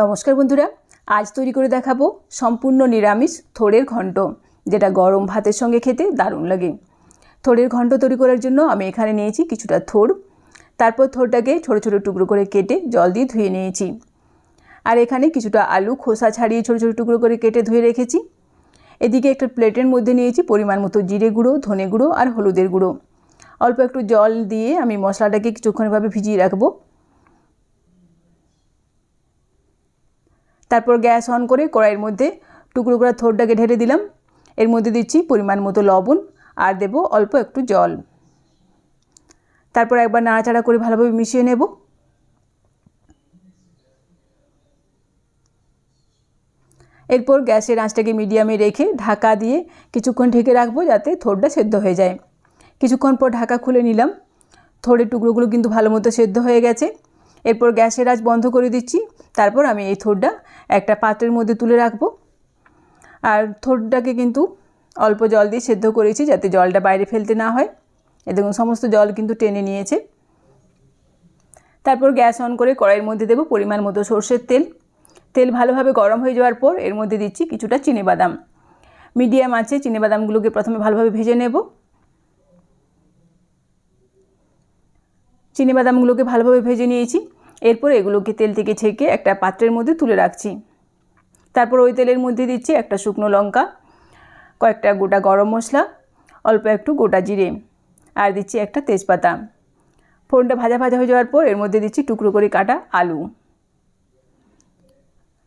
নমস্কার বন্ধুরা, আজ তৈরি করে দেখাবো সম্পূর্ণ নিরামিষ থোড়ের ঘন্ট, যেটা গরম ভাতের সঙ্গে খেতে দারুণ লাগে। থোড়ের ঘন্ট তৈরি করার জন্য আমি এখানে নিয়েছি কিছুটা থোড়। তারপর থোড়টাকে ছোটো ছোটো টুকরো করে কেটে জল দিয়ে ধুয়ে নিয়েছি। আর এখানে কিছুটা আলু খোসা ছাড়িয়ে ছোটো ছোটো টুকরো করে কেটে ধুয়ে রেখেছি। এদিকে একটা প্লেটের মধ্যে নিয়েছি পরিমাণ মতো জিরে গুঁড়ো, ধনে গুঁড়ো আর হলুদের গুঁড়ো। অল্প একটু জল দিয়ে আমি মশলাটাকে কিছুক্ষণভাবে ভিজিয়ে রাখব। তারপর গ্যাস অন করে কড়াইয়ের মধ্যে টুকরো করা থোরটাকে ঢেলে দিলাম। এর মধ্যে দিচ্ছি পরিমাণ মতো লবণ আর দেব অল্প একটু জল। তারপর একবার নাড়াচাড়া করে ভালোভাবে মিশিয়ে নেব। এরপর গ্যাসের আঁচটাকে মিডিয়ামে রেখে ঢাকা দিয়ে কিছুক্ষণ ঢেকে রাখব যাতে থোরটা সেদ্ধ হয়ে যায়। কিছুক্ষণ পর ঢাকা খুলে নিলাম। থোড়ের টুকরোগুলো কিন্তু ভালো মতো সেদ্ধ হয়ে গেছে। এরপর গ্যাসের আঁচ বন্ধ করে দিচ্ছি। তারপর আমি এই থোরটা একটা পাত্রের মধ্যে তুলে রাখব। আর থোরটাকে কিন্তু অল্প জল দিয়ে সেদ্ধ করেছি যাতে জলটা বাইরে ফেলতে না হয়। এ দেখুন, সমস্ত জল কিন্তু টেনে নিয়েছে। তারপর গ্যাস অন করে কড়াইয়ের মধ্যে দেবো পরিমাণ মতো সর্ষের তেল। তেল ভালোভাবে গরম হয়ে যাওয়ার পর এর মধ্যে দিচ্ছি কিছুটা বাদাম মিডিয়াম আছে বাদামগুলোকে প্রথমে ভালোভাবে ভেজে নেব। বাদামগুলোকে ভালোভাবে ভেজে নিয়েছি। এরপর এগুলোকে তেল থেকে ছেঁকে একটা পাত্রের মধ্যে তুলে রাখছি। তারপর ওই তেলের মধ্যে দিচ্ছি একটা শুকনো লঙ্কা, কয়েকটা গোটা গরম মশলা, অল্প একটু গোটা জিরে, আর দিচ্ছি একটা তেজপাতা। ফোনটা ভাজা ভাজা হয়ে যাওয়ার পর এর মধ্যে দিচ্ছি টুকরো করে কাটা আলু।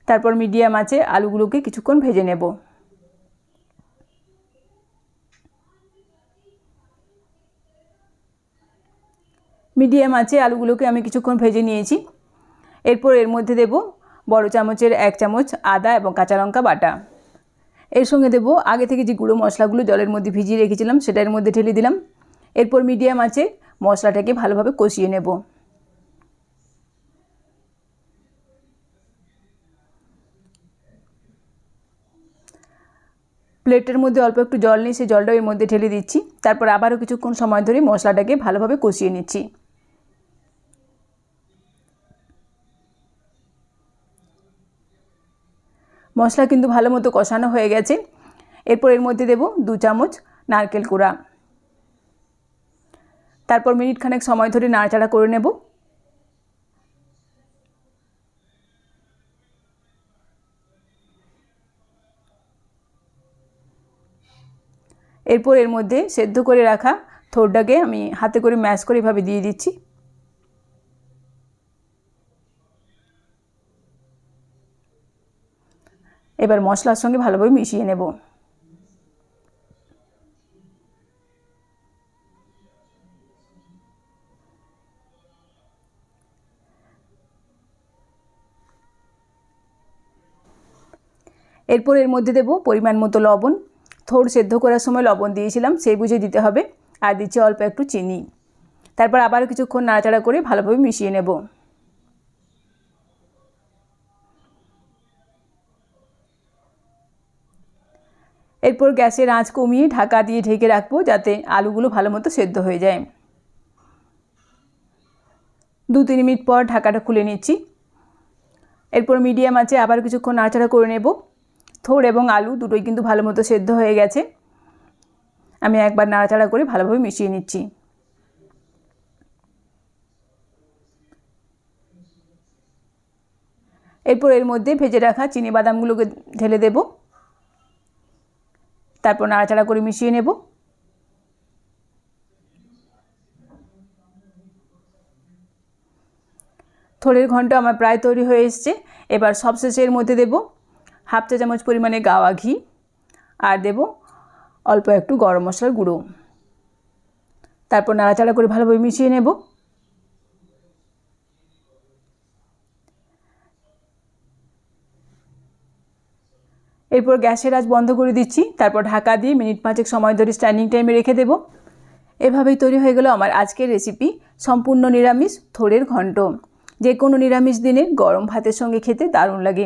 তারপর মিডিয়াম আছে আলুগুলোকে কিছুক্ষণ ভেজে নেব। মিডিয়াম আছে, আলুগুলোকে আমি কিছুক্ষণ ভেজে নিয়েছি। এরপর এর মধ্যে দেব বড় চামচের এক চামচ আদা এবং কাঁচা লঙ্কা বাটা। এর সঙ্গে দেব আগে থেকে যে গুঁড়ো মশলাগুলো জলের মধ্যে ভিজিয়ে রেখেছিলাম সেটার মধ্যে ঢেলে দিলাম। এরপর মিডিয়াম আছে, মশলাটাকে ভালোভাবে কষিয়ে নেব। প্লেটের মধ্যে অল্প একটু জল নিয়ে সেই জলটা এর মধ্যে ঢেলে দিচ্ছি। তারপর আবারও কিছুক্ষণ সময় ধরে মশলাটাকে ভালোভাবে কষিয়ে নিচ্ছি। মশলা কিন্তু ভালো মতো কষানো হয়ে গেছে। এরপর এর মধ্যে দেব দু চামচ নারকেল কুড়া। তারপর মিনিট খানেক সময় ধরে নাড়াচাড়া করে নেব। এরপর এর মধ্যে সেদ্ধ করে রাখা থোরটাকে আমি হাতে করে ম্যাশ করে এভাবে দিয়ে দিচ্ছি। এবার মশলার সঙ্গে ভালোভাবে মিশিয়ে নেব। এরপর এর মধ্যে দেব পরিমাণ মতো লবণ। থোড় সেদ্ধ করার সময় লবণ দিয়েছিলাম, সেই বুঝে দিতে হবে। আর দিচ্ছি অল্প একটু চিনি। তারপর আবারও কিছুক্ষণ নাড়াচাড়া করে ভালোভাবে মিশিয়ে নেব। এরপর গ্যাসের আঁচ কমিয়ে ঢাকা দিয়ে ঢেকে রাখব যাতে আলুগুলো ভালো মতো সেদ্ধ হয়ে যায়। দু তিন মিনিট পর ঢাকাটা খুলে নিচ্ছি। এরপর মিডিয়াম আছে আবার কিছুক্ষণ নাড়াচাড়া করে নেব। থোড় এবং আলু দুটোই কিন্তু ভালো মতো সেদ্ধ হয়ে গেছে। আমি একবার নাড়াচাড়া করে ভালোভাবে মিশিয়ে নিচ্ছি। এরপর এর মধ্যে ভেজে রাখা চিনি বাদামগুলোকে ঢেলে দেবো। তারপর নাড়াচাড়া করে মিশিয়ে নেব। থোড়ের ঘন্ট আমার প্রায় তৈরি হয়ে এসছে। এবার সবশেষে এর মধ্যে দেব হাফ চা চামচ পরিমাণে গাওয়া ঘি আর দেব অল্প একটু গরম মশলার গুঁড়ো। তারপর নাড়াচাড়া করে ভালোভাবে মিশিয়ে নেব। এরপর গ্যাসের আজ বন্ধ করে দিচ্ছি, তারপর ঢাকা দিয়ে মিনিট পাঁচেক সময় ধরে স্ট্যান্ডিং টাইমে রেখে দেবো। এভাবেই তৈরি হয়ে গেল আমার আজকের রেসিপি সম্পূর্ণ নিরামিষ থোড়ের ঘণ্ট যে কোনো নিরামিষ দিনে গরম ভাতের সঙ্গে খেতে দারুণ লাগে।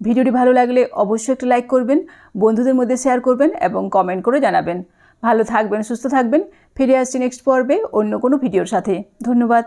ভিডিওটি ভালো লাগলে অবশ্যই একটা লাইক করবেন, বন্ধুদের মধ্যে শেয়ার করবেন এবং কমেন্ট করে জানাবেন। ভালো থাকবেন, সুস্থ থাকবেন, ফিরে আসছি নেক্সট পর্বে অন্য কোনো ভিডিওর সাথে। ধন্যবাদ।